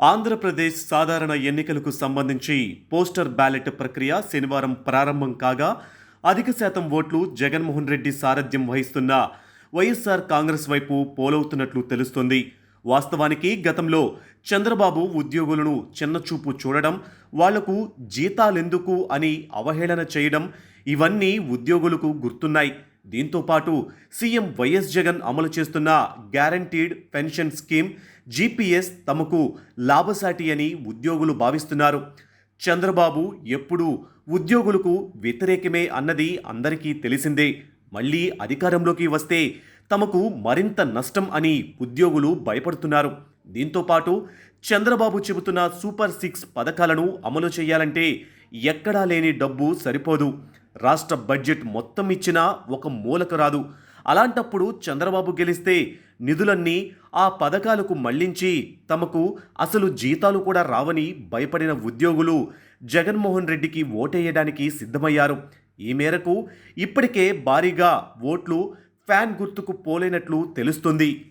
ఆంధ్రప్రదేశ్ సాధారణ ఎన్నికలకు సంబంధించి పోస్టర్ బ్యాలెట్ ప్రక్రియ శనివారం ప్రారంభం కాగా అధిక శాతం ఓట్లు జగన్మోహన్ రెడ్డి సారథ్యం వహిస్తున్న వైఎస్ఆర్ కాంగ్రెస్ వైపు పోలవుతున్నట్లు తెలుస్తోంది. వాస్తవానికి గతంలో చంద్రబాబు ఉద్యోగులను చిన్నచూపు చూడడం వాళ్ళకు జీతాలెందుకు అని అవహేళన చేయడం ఇవన్నీ ఉద్యోగులకు గుర్తున్నాయి. దీంతో పాటు సీఎం వైఎస్ జగన్ అమలు చేస్తున్న గ్యారంటీడ్ పెన్షన్ స్కీమ్ జీపీఎస్ తమకు లాభసాటి అని ఉద్యోగులు భావిస్తున్నారు. చంద్రబాబు ఎప్పుడూ ఉద్యోగులకు వ్యతిరేకమే అన్నది అందరికీ తెలిసిందే. మళ్ళీ అధికారంలోకి వస్తే తమకు మరింత నష్టం అని ఉద్యోగులు భయపడుతున్నారు. దీంతో పాటు చంద్రబాబు చెబుతున్న సూపర్ సిక్స్ పథకాలను అమలు చేయాలంటే ఎక్కడా లేని డబ్బు సరిపోదు. రాష్ట్ర బడ్జెట్ మొత్తం ఇచ్చినా ఒక మూలక రాదు. అలాంటప్పుడు చంద్రబాబు గెలిస్తే నిధులన్నీ ఆ పథకాలకు మళ్ళించి తమకు అసలు జీతాలు కూడా రావని భయపడిన ఉద్యోగులు జగన్మోహన్ రెడ్డికి ఓటేయడానికి సిద్ధమయ్యారు. ఈ మేరకు ఇప్పటికే భారీగా ఓట్లు ఫ్యాన్ గుర్తుకు పోలేనట్లు తెలుస్తుంది.